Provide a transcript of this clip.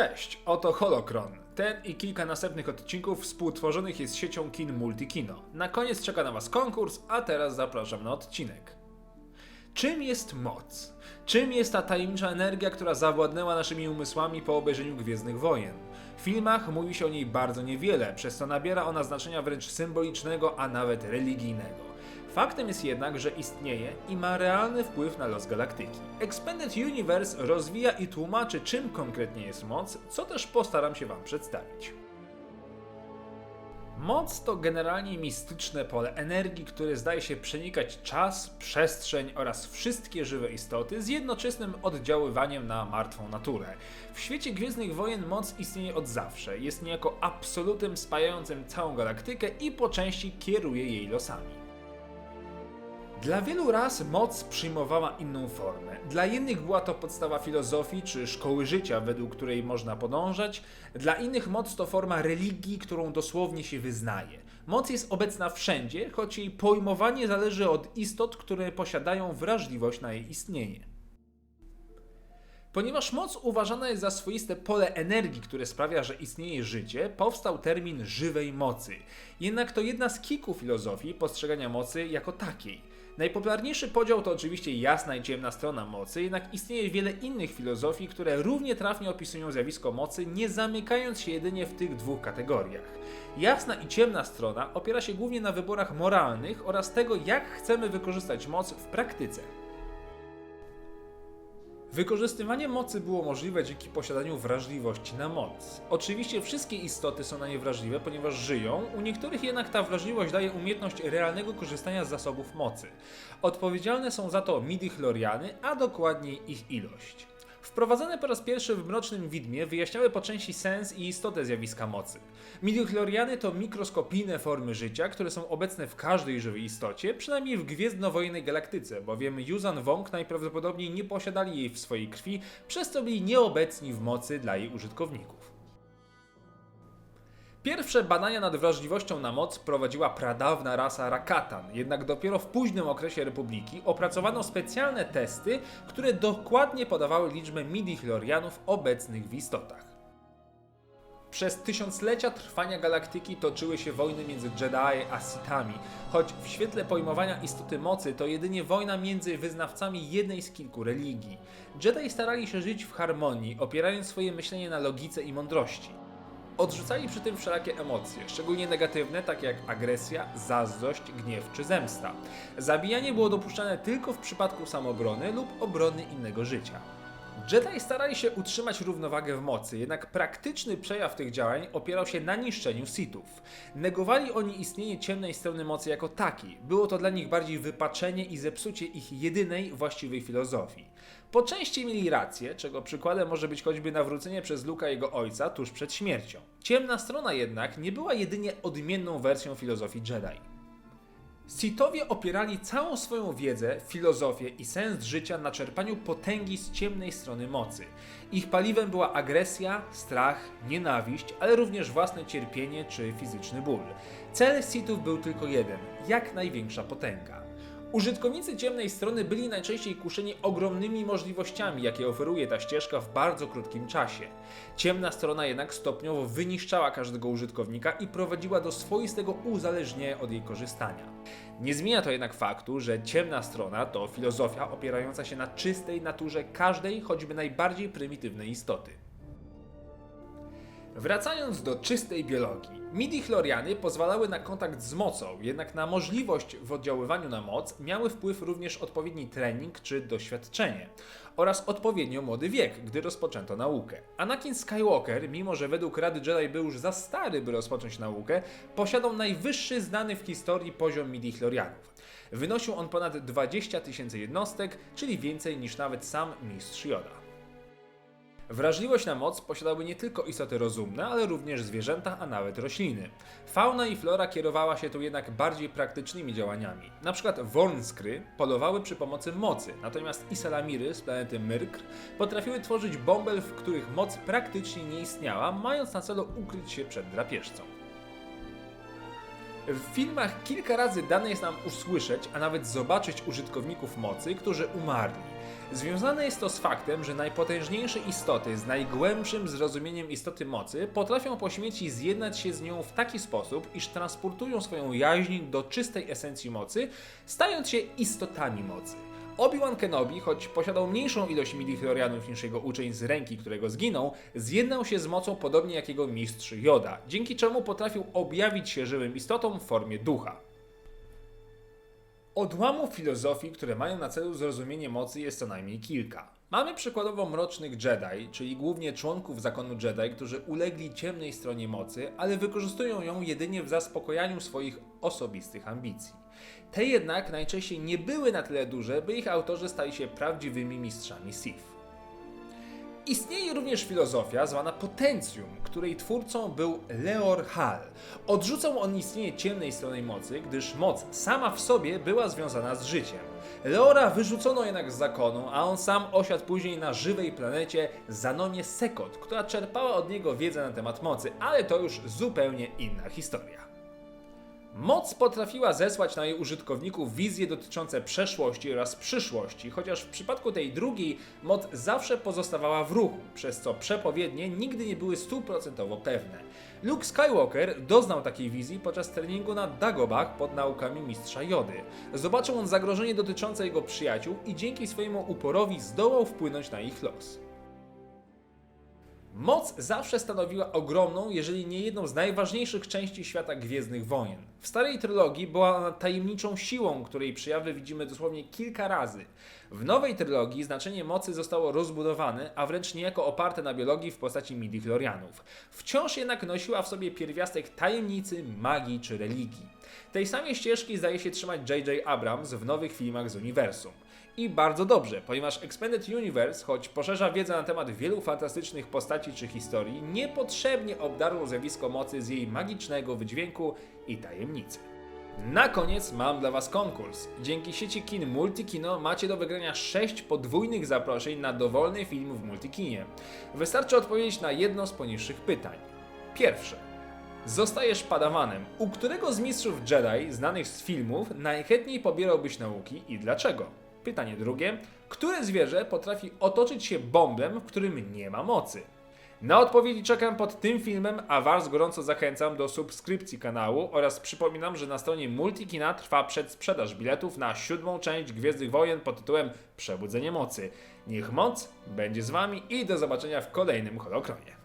Cześć, oto Holokron. Ten i kilka następnych odcinków współtworzonych jest siecią kin Multikino. Na koniec czeka na Was konkurs, a teraz zapraszam na odcinek. Czym jest moc? Czym jest ta tajemnicza energia, która zawładnęła naszymi umysłami po obejrzeniu Gwiezdnych Wojen? W filmach mówi się o niej bardzo niewiele, przez co nabiera ona znaczenia wręcz symbolicznego, a nawet religijnego. Faktem jest jednak, że istnieje i ma realny wpływ na los galaktyki. Expanded Universe rozwija i tłumaczy, czym konkretnie jest moc, co też postaram się Wam przedstawić. Moc to generalnie mistyczne pole energii, które zdaje się przenikać czas, przestrzeń oraz wszystkie żywe istoty z jednoczesnym oddziaływaniem na martwą naturę. W świecie Gwiezdnych Wojen moc istnieje od zawsze, jest niejako absolutem spajającym całą galaktykę i po części kieruje jej losami. Dla wielu ras moc przyjmowała inną formę. Dla innych była to podstawa filozofii czy szkoły życia, według której można podążać. Dla innych moc to forma religii, którą dosłownie się wyznaje. Moc jest obecna wszędzie, choć jej pojmowanie zależy od istot, które posiadają wrażliwość na jej istnienie. Ponieważ moc uważana jest za swoiste pole energii, które sprawia, że istnieje życie, powstał termin żywej mocy. Jednak to jedna z kilku filozofii postrzegania mocy jako takiej. Najpopularniejszy podział to oczywiście jasna i ciemna strona mocy, jednak istnieje wiele innych filozofii, które równie trafnie opisują zjawisko mocy, nie zamykając się jedynie w tych dwóch kategoriach. Jasna i ciemna strona opiera się głównie na wyborach moralnych oraz tego, jak chcemy wykorzystać moc w praktyce. Wykorzystywanie mocy było możliwe dzięki posiadaniu wrażliwości na moc. Oczywiście wszystkie istoty są na nie wrażliwe, ponieważ żyją, u niektórych jednak ta wrażliwość daje umiejętność realnego korzystania z zasobów mocy. Odpowiedzialne są za to midi-chloriany, a dokładniej ich ilość. Wprowadzone po raz pierwszy w Mrocznym Widmie wyjaśniały po części sens i istotę zjawiska mocy. Midichloriany to mikroskopijne formy życia, które są obecne w każdej żywej istocie, przynajmniej w gwiezdnowojennej galaktyce, bowiem Yuzan Wong najprawdopodobniej nie posiadali jej w swojej krwi, przez co byli nieobecni w mocy dla jej użytkowników. Pierwsze badania nad wrażliwością na moc prowadziła pradawna rasa Rakatan, jednak dopiero w późnym okresie Republiki opracowano specjalne testy, które dokładnie podawały liczbę midichlorianów obecnych w istotach. Przez tysiąclecia trwania galaktyki toczyły się wojny między Jedi a Sithami, choć w świetle pojmowania istoty mocy to jedynie wojna między wyznawcami jednej z kilku religii. Jedi starali się żyć w harmonii, opierając swoje myślenie na logice i mądrości. Odrzucali przy tym wszelakie emocje, szczególnie negatywne, takie jak agresja, zazdrość, gniew czy zemsta. Zabijanie było dopuszczane tylko w przypadku samoobrony lub obrony innego życia. Jedi starali się utrzymać równowagę w mocy, jednak praktyczny przejaw tych działań opierał się na niszczeniu Sithów. Negowali oni istnienie ciemnej strony mocy jako takiej. Było to dla nich bardziej wypaczenie i zepsucie ich jedynej właściwej filozofii. Po części mieli rację, czego przykładem może być choćby nawrócenie przez Luka jego ojca tuż przed śmiercią. Ciemna strona jednak nie była jedynie odmienną wersją filozofii Jedi. Sithowie opierali całą swoją wiedzę, filozofię i sens życia na czerpaniu potęgi z ciemnej strony mocy. Ich paliwem była agresja, strach, nienawiść, ale również własne cierpienie czy fizyczny ból. Cel Sithów był tylko jeden jak największa potęga. Użytkownicy ciemnej strony byli najczęściej kuszeni ogromnymi możliwościami, jakie oferuje ta ścieżka w bardzo krótkim czasie. Ciemna strona jednak stopniowo wyniszczała każdego użytkownika i prowadziła do swoistego uzależnienia od jej korzystania. Nie zmienia to jednak faktu, że ciemna strona to filozofia opierająca się na czystej naturze każdej, choćby najbardziej prymitywnej istoty. Wracając do czystej biologii, midi-chloriany pozwalały na kontakt z mocą, jednak na możliwość w oddziaływaniu na moc miały wpływ również odpowiedni trening czy doświadczenie oraz odpowiednio młody wiek, gdy rozpoczęto naukę. Anakin Skywalker, mimo że według Rady Jedi był już za stary, by rozpocząć naukę, posiadał najwyższy znany w historii poziom midi-chlorianów. Wynosił on ponad 20 tysięcy jednostek, czyli więcej niż nawet sam mistrz Yoda. Wrażliwość na moc posiadały nie tylko istoty rozumne, ale również zwierzęta, a nawet rośliny. Fauna i flora kierowała się tu jednak bardziej praktycznymi działaniami. Na przykład Wornskry polowały przy pomocy mocy, natomiast Isalamiry z planety Myrkr potrafiły tworzyć bąbel, w których moc praktycznie nie istniała, mając na celu ukryć się przed drapieżcą. W filmach kilka razy dane jest nam usłyszeć, a nawet zobaczyć użytkowników mocy, którzy umarli. Związane jest to z faktem, że najpotężniejsze istoty z najgłębszym zrozumieniem istoty mocy potrafią po śmierci zjednać się z nią w taki sposób, iż transportują swoją jaźń do czystej esencji mocy, stając się istotami mocy. Obi-Wan Kenobi, choć posiadał mniejszą ilość midichlorianów niż jego uczeń z ręki, którego zginął, zjednał się z mocą podobnie jak jego mistrz Yoda, dzięki czemu potrafił objawić się żywym istotom w formie ducha. Odłamów filozofii, które mają na celu zrozumienie mocy jest co najmniej kilka. Mamy przykładowo mrocznych Jedi, czyli głównie członków zakonu Jedi, którzy ulegli ciemnej stronie mocy, ale wykorzystują ją jedynie w zaspokojaniu swoich osobistych ambicji. Te jednak najczęściej nie były na tyle duże, by ich autorzy stali się prawdziwymi mistrzami Sith. Istnieje również filozofia zwana potencjum, której twórcą był Leor Hall. Odrzucał on istnienie ciemnej strony mocy, gdyż moc sama w sobie była związana z życiem. Leora wyrzucono jednak z zakonu, a on sam osiadł później na żywej planecie Zanonie Sekot, która czerpała od niego wiedzę na temat mocy, ale to już zupełnie inna historia. Moc potrafiła zesłać na jej użytkowników wizje dotyczące przeszłości oraz przyszłości, chociaż w przypadku tej drugiej moc zawsze pozostawała w ruchu, przez co przepowiednie nigdy nie były stuprocentowo pewne. Luke Skywalker doznał takiej wizji podczas treningu na Dagobah pod naukami mistrza Jody. Zobaczył on zagrożenie dotyczące jego przyjaciół i dzięki swojemu uporowi zdołał wpłynąć na ich los. Moc zawsze stanowiła ogromną, jeżeli nie jedną z najważniejszych części świata Gwiezdnych Wojen. W starej trylogii była ona tajemniczą siłą, której przejawy widzimy dosłownie kilka razy. W nowej trylogii znaczenie mocy zostało rozbudowane, a wręcz niejako oparte na biologii w postaci midichlorianów. Wciąż jednak nosiła w sobie pierwiastek tajemnicy, magii czy religii. Tej samej ścieżki zdaje się trzymać J.J. Abrams w nowych filmach z uniwersum. I bardzo dobrze, ponieważ Expanded Universe, choć poszerza wiedzę na temat wielu fantastycznych postaci czy historii, niepotrzebnie obdarło zjawisko mocy z jej magicznego wydźwięku i tajemnicy. Na koniec mam dla Was konkurs. Dzięki sieci kin Multikino macie do wygrania 6 podwójnych zaproszeń na dowolny film w Multikinie. Wystarczy odpowiedzieć na jedno z poniższych pytań. Pierwsze. Zostajesz padawanem. U którego z mistrzów Jedi, znanych z filmów, najchętniej pobierałbyś nauki i dlaczego? Pytanie drugie. Które zwierzę potrafi otoczyć się bombem, w którym nie ma mocy? Na odpowiedzi czekam pod tym filmem, a Was gorąco zachęcam do subskrypcji kanału oraz przypominam, że na stronie Multikina trwa przedsprzedaż biletów na siódmą część Gwiezdnych Wojen pod tytułem Przebudzenie Mocy. Niech moc będzie z Wami i do zobaczenia w kolejnym Holokronie.